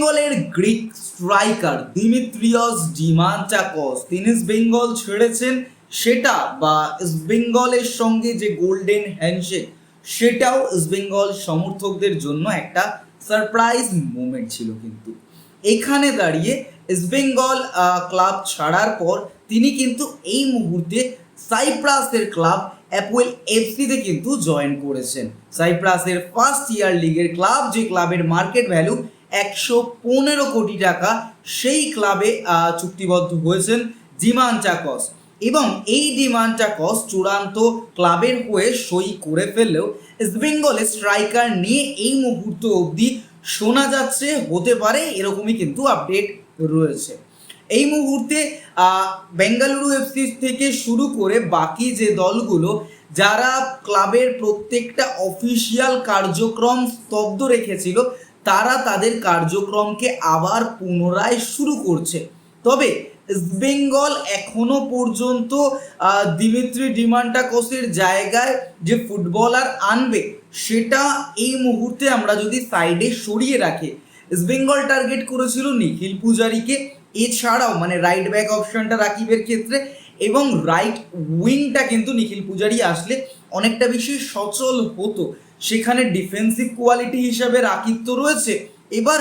বেঙ্গলের Greek striker Dimitrios ডিমান্টাকস। তিনি বেঙ্গল ছেড়েছেন, সেটা বা বেঙ্গলের সঙ্গে যে গোল্ডেন হ্যান্ডশেক, সেটাও বেঙ্গল সমর্থকদের জন্য একটা সারপ্রাইজ মুভমেন্ট ছিল কিন্তু। এখানে দাঁড়িয়ে বেঙ্গল ক্লাব ছাড়ার পর তিনি কিন্তু এই মুহূর্তে সাইপ্রাসের ক্লাব অ্যাপোয়েল এফসিতে কিন্তু জয়েন করেছেন। সাইপ্রাসের ফার্স্ট ইয়ার লিগের ক্লাব, যে ক্লাবের মার্কেট ভ্যালু একশো পনেরো কোটি টাকা সেই ক্লাবে চুক্তিবদ্ধ হয়েছেন জিমান চাকস এবং এই ডিমান্ড চাকস চূড়ান্ত ক্লাবের হয়ে সই করে ফেললেও ইস্টবেঙ্গলের স্ট্রাইকার নিয়ে এই মুহূর্ত অবধি শোনা যাচ্ছে, হতে পারে এরকমই কিন্তু আপডেট রয়েছে। এই মুহূর্তে বেঙ্গালুরু এফসি থেকে শুরু করে বাকি যে দলগুলো, যারা ক্লাবের প্রত্যেকটা অফিসিয়াল কার্যক্রম স্তব্ধ রেখেছিল তারা তাদের কার্যক্রমকে আবার পুনরায় শুরু করছে। তবে বেঙ্গল এখনও পর্যন্ত দিমিত্রি ডিমান্টাকোসের জায়গায় যে ফুটবলার আনবে, সেটা এই মুহূর্তে আমরা যদি সাইডে সরিয়ে রাখি, বেঙ্গল টার্গেট করেছিল নিখিল পূজারীকে। এছাড়াও মানে রাইট ব্যাক অপশনটা রাকিবের ক্ষেত্রে এবং রাইট উইংটা কিন্তু নিখিল পূজারি আসলে অনেকটা বেশি সচল হতো। সেখানে ডিফেন্সিভ কোয়ালিটি হিসাবে রাকিব তো রয়েছে। এবার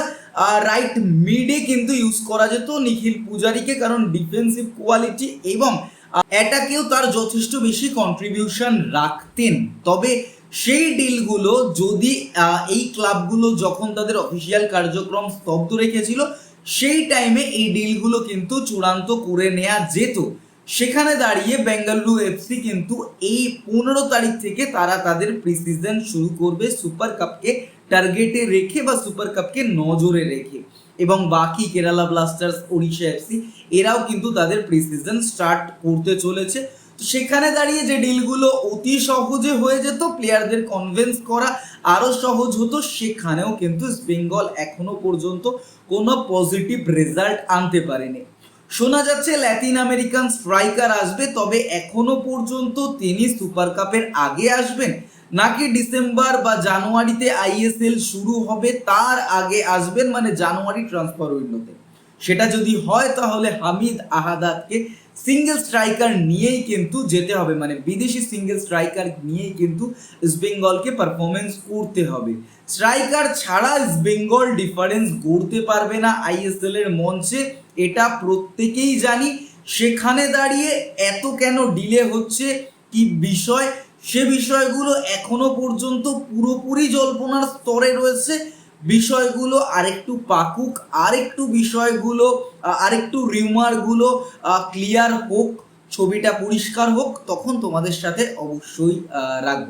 রাইট মিডে কিন্তু ইউজ করা যেত নিখিল পূজারিকে, কারণ ডিফেন্সিভ কোয়ালিটি এবং অ্যাটাকেও তার যথেষ্ট বেশি কন্ট্রিবিউশন রাখতেন। তবে সেই ডিলগুলো যদি এই ক্লাবগুলো যখন তাদের অফিসিয়াল কার্যক্রম স্তব্ধ রেখেছিল, সেই টাইমে এই ডিলগুলো কিন্তু চূড়ান্ত করে নেওয়া যেত। সেখানে দাঁড়িয়ে বেঙ্গালুরু এফসি কিন্তু এই পনেরো তারিখ থেকে তারা তাদের প্রিসিজন শুরু করবে সুপার কাপকে টার্গেটে রেখে বা সুপার কাপকে নজরে রেখে। এবং বাকি কেরালা ব্লাস্টার্স ওড়িশা এফসি এরাও কিন্তু তাদের প্রিসিজন স্টার্ট করতে চলেছে। সেখানে দাঁড়িয়ে যে ডিলগুলো অতি সহজে হয়ে যেত প্লেয়ারদের কনভিন্স করা আরও সহজ হতো, সেখানেও কিন্তু বেঙ্গল এখনও পর্যন্ত কোনো পজিটিভ রেজাল্ট আনতে পারেনি। শোনা যাচ্ছে ল্যাটিন আমেরিকান স্ট্রাইকার আসবে, তবে এখনও পর্যন্ত তিনি সুপার কাপের আগে আসবেন। নাকি ডিসেম্বর বা জানুয়ারিতে আইএসএল শুরু হবে, তার আগে আসবেন মানে জানুয়ারি ট্রান্সফার উইন্ডোতে সেটা যদি হয়, তাহলে হামিদ আহাদাতকে সিঙ্গেল স্ট্রাইকার নিয়েই কিন্তু যেতে হবে মানে বিদেশি সিঙ্গেল স্ট্রাইকার নিয়েই কিন্তু ইস্টবেঙ্গলকে পারফরমেন্স করতে হবে। স্ট্রাইকার ছাড়া ইস্টবেঙ্গল ডিফারেন্স গড়তে পারবে না আইএসএল এর মঞ্চে। এটা প্রত্যেকেই জানি। সেখানে দাঁড়িয়ে এত কেন ডিলে হচ্ছে? কি বিষয়? সে বিষয়গুলো এখনও পর্যন্ত পুরোপুরি জল্পনার স্তরে রয়েছে। বিষয়গুলো আরেকটু পাকুক, আরেকটু বিষয়গুলো আরেকটু রিউমারগুলো ক্লিয়ার হোক, ছবিটা পরিষ্কার হোক, তখন তোমাদের সাথে অবশ্যই রাখব।